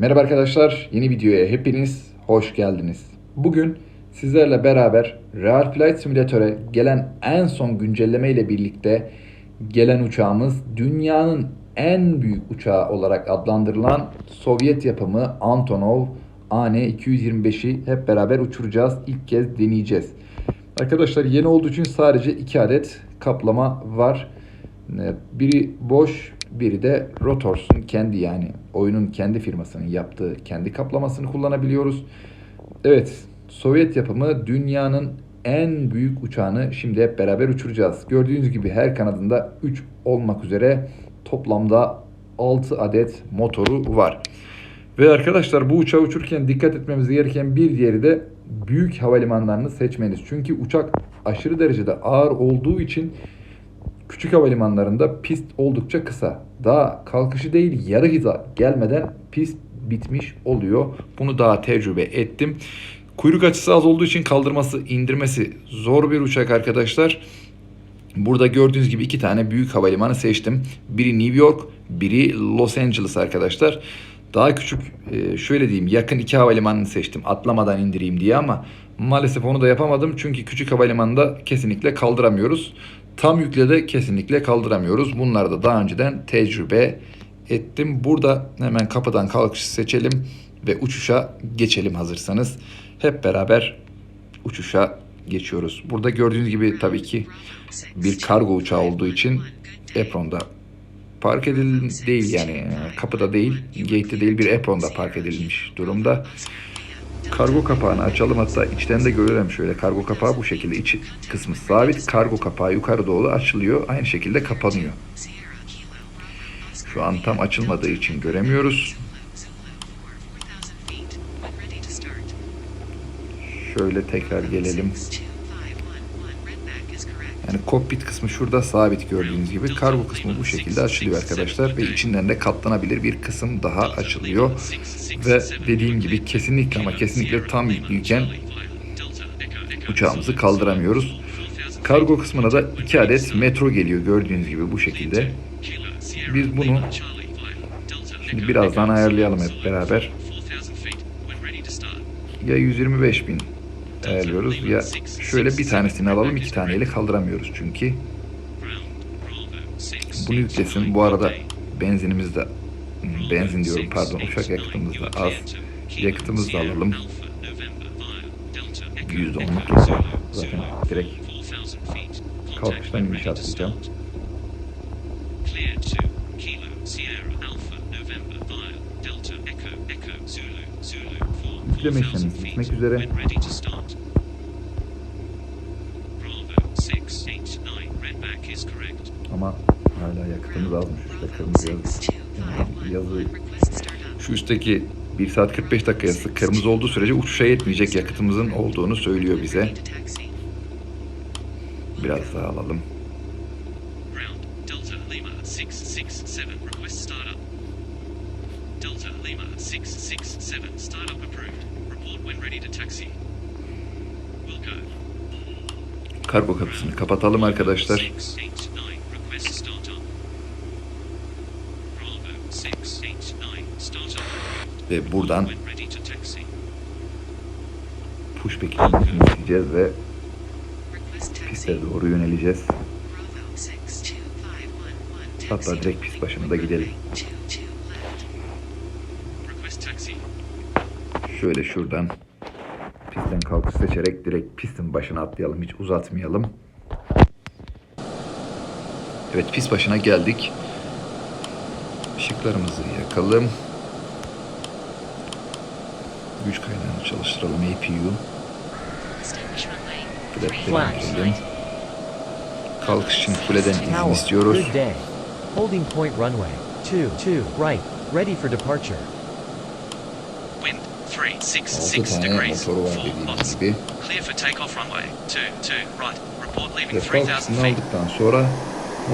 Merhaba arkadaşlar, yeni videoya hepiniz hoş geldiniz. Bugün sizlerle beraber Real Flight Simulator'e gelen en son güncelleme ile birlikte gelen uçağımız dünyanın en büyük uçağı olarak adlandırılan Sovyet yapımı Antonov AN-225'i hep beraber uçuracağız. İlk kez deneyeceğiz. Arkadaşlar yeni olduğu için sadece iki adet kaplama var. Ee, Biri boş, biri de Rotors'un kendi yani oyunun kendi firmasının yaptığı kendi kaplamasını kullanabiliyoruz. Evet, Sovyet yapımı dünyanın en büyük uçağını şimdi hep beraber uçuracağız. Gördüğünüz gibi her kanadında 3 olmak üzere toplamda 6 adet motoru var. Ve arkadaşlar bu uçağı uçururken dikkat etmemiz gereken bir diğeri de büyük havalimanlarını seçmeniz. Çünkü uçak aşırı derecede ağır olduğu için küçük havalimanlarında pist oldukça kısa. Daha kalkışı değil yarı hiza gelmeden pist bitmiş oluyor. Bunu daha tecrübe ettim. Kuyruk açısı az olduğu için kaldırması, indirmesi zor bir uçak arkadaşlar. Burada gördüğünüz gibi iki tane büyük havalimanı seçtim. Biri New York, biri Los Angeles arkadaşlar. Daha küçük, e, şöyle diyeyim yakın iki havalimanını seçtim atlamadan indireyim diye ama maalesef onu da yapamadım. Çünkü küçük havalimanında kesinlikle kaldıramıyoruz. Tam yükle de kesinlikle kaldıramıyoruz. Bunları da daha önceden tecrübe ettim. Burada hemen kapıdan kalkışı seçelim ve uçuşa geçelim hazırsanız. Hep beraber uçuşa geçiyoruz. Burada gördüğünüz gibi tabii ki bir kargo uçağı olduğu için apron'da park edildi değil yani kapıda değil, gate'de değil bir apron'da park edilmiş durumda. Kargo kapağını açalım hatta içten de görelim şöyle kargo kapağı bu şekilde iç kısmı sabit kargo kapağı yukarı doğru açılıyor aynı şekilde kapanıyor. Şu an tam açılmadığı için göremiyoruz. Şöyle tekrar gelelim. Yani kokpit kısmı şurada sabit gördüğünüz gibi. Kargo kısmı bu şekilde açılıyor arkadaşlar. Ve içinden de katlanabilir bir kısım daha açılıyor. Ve dediğim gibi kesinlikle ama kesinlikle tam yüklüyken uçağımızı kaldıramıyoruz. Kargo kısmına da iki adet metro geliyor gördüğünüz gibi bu şekilde. Biz bunu şimdi birazdan ayarlayalım hep beraber. Ya 125 bin ayarlıyoruz ya şöyle bir tanesini alalım iki taneyle kaldıramıyoruz çünkü. Bunu yüklesin. Bu arada benzinimiz de benzin diyorum pardon uçak yakıtımız da az. Yakıtımızı da alalım. %10'luk zaten direkt kalkıştan iniş atlayacağım. Yükleme işlemimiz bitmek üzere. Ama hala yakıtımız azmış. İşte kırmızı yazı. yazı. Şu üstteki 1 saat 45 dakika yazısı kırmızı olduğu sürece uçuşa yetmeyecek yakıtımızın olduğunu söylüyor bize. Biraz daha alalım. Ground Delta Lima 667 request startup. Delta Lima 667 startup approved. Report when ready to taxi. Will go. Kargo kapısını kapatalım arkadaşlar. 689 request startup. Bravo 689 startup. Ve buradan When ready to taxi. pushback işlemini isteyeceğiz ve piste doğru yöneleceğiz. Hatta direkt pist başına da gidelim. Şöyle şuradan pistten kalkış seçerek direkt pistin başına atlayalım. Hiç uzatmayalım. Evet pist başına geldik. Işıklarımızı yakalım. Güç kaynağını çalıştıralım APU. İndirelim. Kalkış için kuleden izin istiyoruz. Holding point runway. Two, two, right. Ready for departure. Wind 366 6 tane degrees. motoru var 4 dediğimiz knots. gibi. Clear for takeoff runway. 2 2 right. Report leaving Ve 3000 kalkışını feet. aldıktan sonra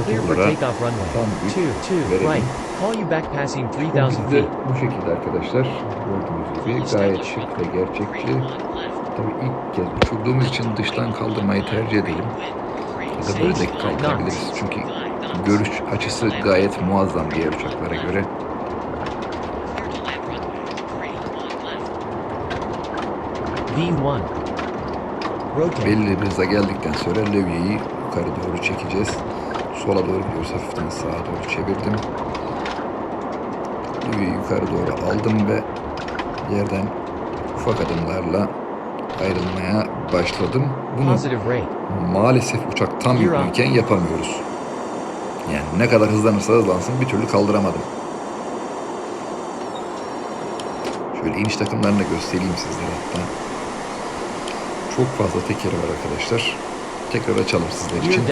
Clear for takeoff runway. tam güç Two, two, verelim. right. Call you back passing 3000 Biz de feet. bu şekilde arkadaşlar gördüğünüz gibi gayet şık ve gerçekçi. Tabii ilk kez uçurduğumuz için dıştan kaldırmayı tercih edelim. Ya da böyle de kaldırabiliriz. Çünkü görüş açısı gayet muazzam diğer uçaklara göre. V1. Rotate. Belli bir hıza geldikten sonra levyeyi yukarı doğru çekeceğiz. Sola doğru gidiyoruz. Hafiften sağa doğru çevirdim. Levyeyi yukarı doğru aldım ve yerden ufak adımlarla ayrılmaya başladım. Bunu maalesef uçak tam yüklüyken yapamıyoruz. Yani ne kadar hızlanırsa hızlansın bir türlü kaldıramadım. Şöyle iniş takımlarını göstereyim sizlere hatta. Çok fazla tekeri var arkadaşlar. Tekrar açalım sizler için.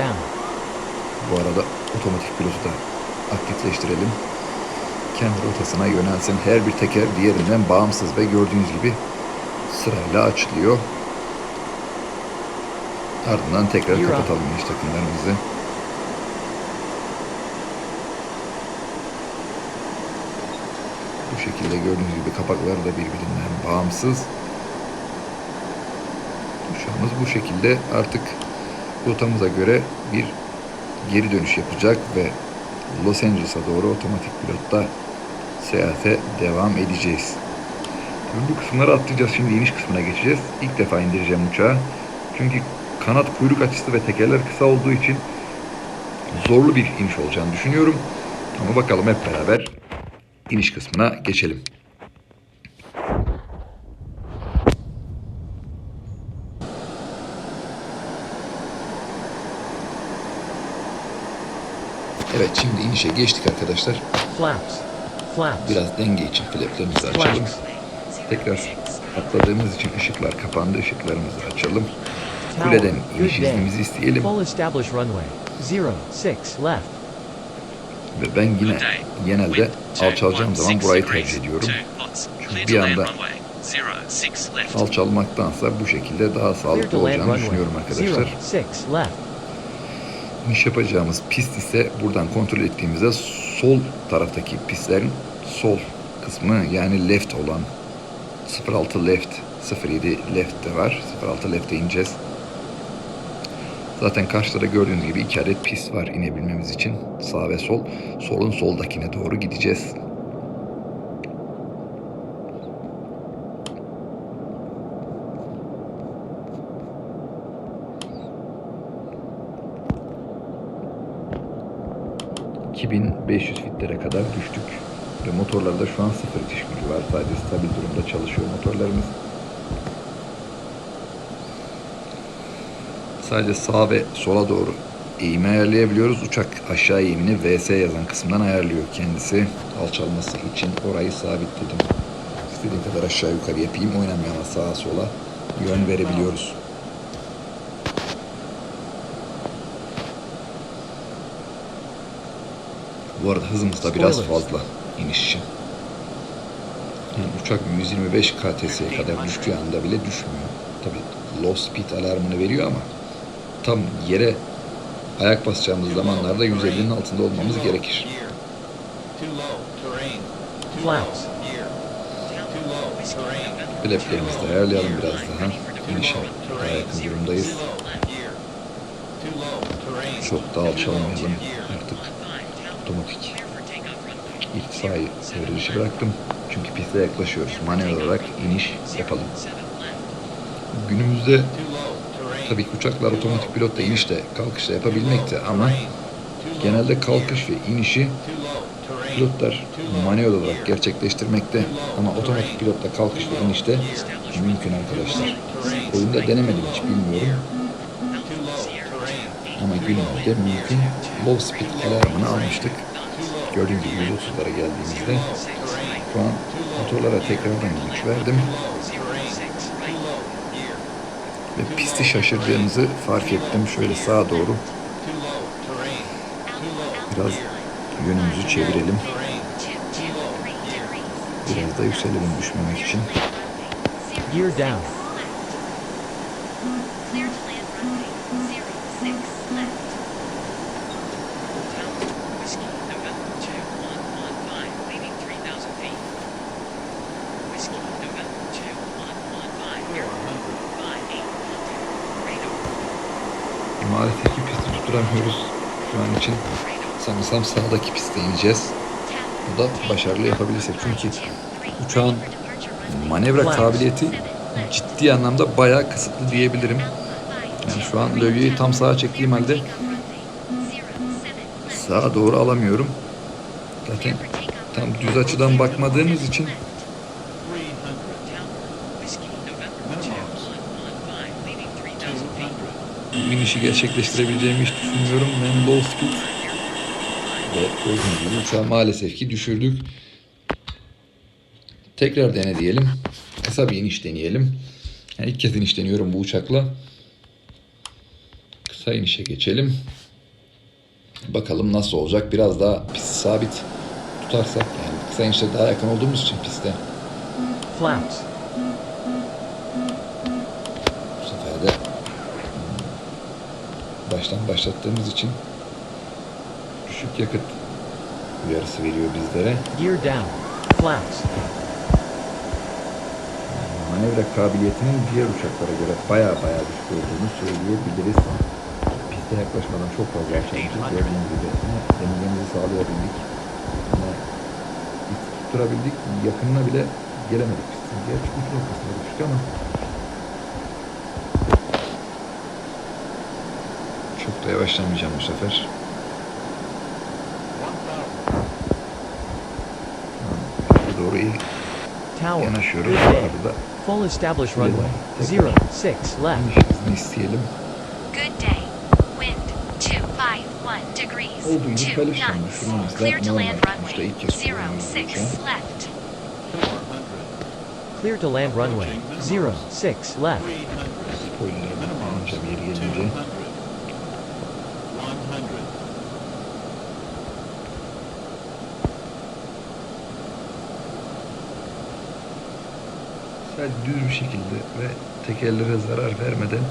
Bu arada otomatik pilotu da aktifleştirelim. Kendi rotasına yönelsin. Her bir teker diğerinden bağımsız ve gördüğünüz gibi sırayla açılıyor. Ardından tekrar Yürü. kapatalım iniş takımlarımızı. Bu şekilde gördüğünüz gibi kapaklar da birbirinden bağımsız. Uçağımız bu şekilde artık rotamıza göre bir geri dönüş yapacak ve Los Angeles'a doğru otomatik pilotta seyahate devam edeceğiz. Tabii Bu kısımları atlayacağız. Şimdi iniş kısmına geçeceğiz. İlk defa indireceğim uçağı. Çünkü kanat kuyruk açısı ve tekerler kısa olduğu için zorlu bir iniş olacağını düşünüyorum. Ama bakalım hep beraber iniş kısmına geçelim. Evet şimdi inişe geçtik arkadaşlar. Flaps. Flaps. Biraz denge için flaplerimizi açalım. Flaps. Tekrar atladığımız için ışıklar kapandı. Işıklarımızı açalım. Kuleden iniş iznimizi isteyelim. Full established runway. Zero, six, left. Ve ben yine genelde alçalacağım zaman burayı tercih ediyorum. Clear bir anda. Alçalmaktansa bu şekilde daha sağlıklı olacağını düşünüyorum arkadaşlar. İniş yapacağımız pist ise buradan kontrol ettiğimizde sol taraftaki pistlerin sol kısmı yani left olan 06 left 07 left de var. 06 left'e ineceğiz. Zaten karşıda gördüğünüz gibi iki adet pist var inebilmemiz için. Sağ ve sol. Solun soldakine doğru gideceğiz. ...2500 fitlere kadar düştük. Ve motorlarda şu an sıfır itiş gücü var. Sadece stabil durumda çalışıyor motorlarımız. Sadece sağa ve sola doğru eğimi ayarlayabiliyoruz. Uçak aşağı eğimini VS yazan kısımdan ayarlıyor kendisi. Alçalması için orayı sabitledim. İstediğim kadar aşağı yukarı yapayım. Oynamıyor ama sağa sola yön verebiliyoruz. Bu arada hızımız da biraz fazla iniş için. Yani uçak 125 KTS'ye kadar düştüğü anda bile düşmüyor. Tabi low speed alarmını veriyor ama tam yere ayak basacağımız zamanlarda 150'nin altında olmamız gerekir. Gear. Too low. Terrain. Too Flaps. low. Gear. Too low. Terrain. Flaplerimizi de ayarlayalım biraz daha. İnişe daha yakın durumdayız. Çok da alçalmayalım artık. Otomatik irtifayı devre dışı bıraktım. Çünkü piste yaklaşıyoruz. Manuel olarak iniş yapalım. Günümüzde tabii uçaklar otomatik pilotta inişte kalkışta yapabilmekte ama genelde kalkış ve inişi pilotlar manuel olarak gerçekleştirmekte ama otomatik pilotta kalkış ve inişte mümkün arkadaşlar. Oyunda denemedim hiç bilmiyorum. Ama günümüzde mümkün. Low speed alarmını almıştık. Gördüğünüz gibi 130'lara geldiğimizde şu an motorlara tekrardan güç verdim ve pisti şaşırdığımızı fark ettim. Şöyle sağa doğru biraz yönümüzü çevirelim. Biraz da yükselelim düşmemek için. Gear down. Tutturamıyoruz şu an için. Sanırsam sağdaki piste ineceğiz. Bu da başarılı yapabilirsek. Çünkü uçağın manevra kabiliyeti ciddi anlamda bayağı kısıtlı diyebilirim. Yani şu an lövyeyi tam sağa çektiğim halde sağa doğru alamıyorum. Zaten tam düz açıdan bakmadığımız için inişi gerçekleştirebileceğimi hiç düşünmüyorum. Speed ve gibi uçağı maalesef ki düşürdük. Tekrar dene diyelim. Kısa bir iniş deneyelim. Yani ilk kez iniş deniyorum bu uçakla. Kısa inişe geçelim. Bakalım nasıl olacak. Biraz daha pist sabit tutarsak yani kısa inişte daha yakın olduğumuz için piste Flaps. Baştan başlattığımız için düşük yakıt uyarısı veriyor bizlere. Gear down. Flaps. manevra kabiliyetinin diğer uçaklara göre baya baya düşük olduğunu söyleyebiliriz. Piste yaklaşmadan çok fazla yaşamışız. Gördüğünüz gibi dengemizi sağlayabildik. İt tutturabildik. Yakınına bile gelemedik pistin. Gerçi uç noktasına düştük ama çok da yavaşlamayacağım bu sefer. 1000. Piste doğru iyi Tower. yanaşıyoruz. Good Bu day. arada Full established Good runway. day. Zero six left. iniş hızını isteyelim. Good day. Wind 251 degrees. Olduğu gibi 2 Kaliforniya knots. şurumuzda Clear to normal. land Sonuçta runway. ilk kez 06 kullanıyoruz bu uçağı. left. 400. Clear to land runway. Zero six left. 300. Spoiler'ı alacağım yeri gelince. Sadece düz bir şekilde ve tekerlere zarar vermeden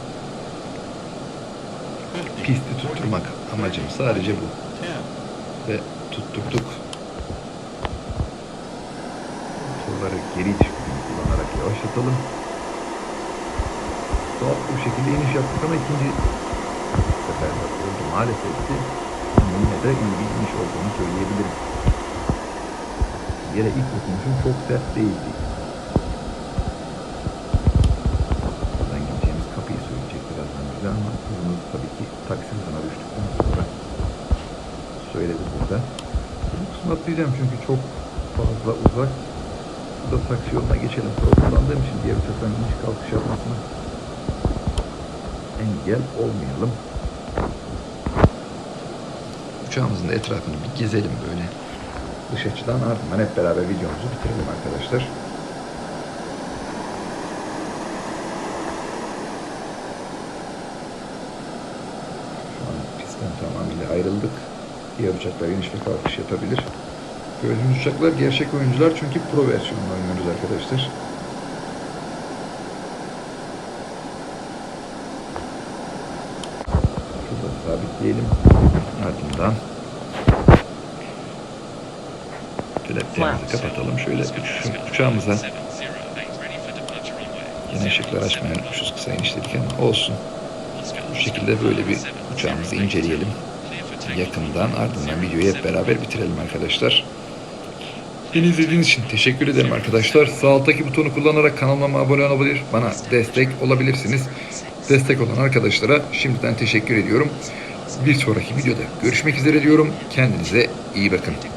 50. pisti tutturmak amacım sadece bu. 10. Ve tutturduk. Motorları geri gücünü kullanarak yavaşlatalım. Tuhaf bir şekilde iniş yaptık ama ikinci seferde oldu maalesef ki. Yine de iyi bir iniş olduğunu söyleyebilirim. Yere ilk dokunuşum çok sert değildi. Buradan gideceğimiz kapıyı söyleyecek birazdan bize ama hızımız tabii ki taksi hızına düştükten sonra söyledi burada. Bu kısmı atlayacağım çünkü çok fazla uzak. Burada taksi yoluna geçelim. Kullandığım için diğer uçakların iniş kalkış yapmasına engel olmayalım. Uçağımızın da etrafını bir gezelim böyle. Dış açıdan ardından hep beraber videomuzu bitirelim arkadaşlar. Şu an pistten tamamıyla ayrıldık. Diğer uçaklar iniş ve kalkış yapabilir. Gördüğünüz uçaklar gerçek oyuncular çünkü pro versiyonunu oynuyoruz arkadaşlar. Şurada sabitleyelim. Ardından Kelepçemizi kapatalım. Şöyle uç- uçağımıza yine ışıklar açmayı unutmuşuz kısa iniş dedik ama olsun. Bu şekilde böyle bir uçağımızı inceleyelim. Yakından ardından videoyu hep beraber bitirelim arkadaşlar. Beni izlediğiniz için teşekkür ederim arkadaşlar. Sağ alttaki butonu kullanarak kanalıma abone olabilir, bana destek olabilirsiniz. Destek olan arkadaşlara şimdiden teşekkür ediyorum. Bir sonraki videoda görüşmek üzere diyorum. Kendinize iyi bakın.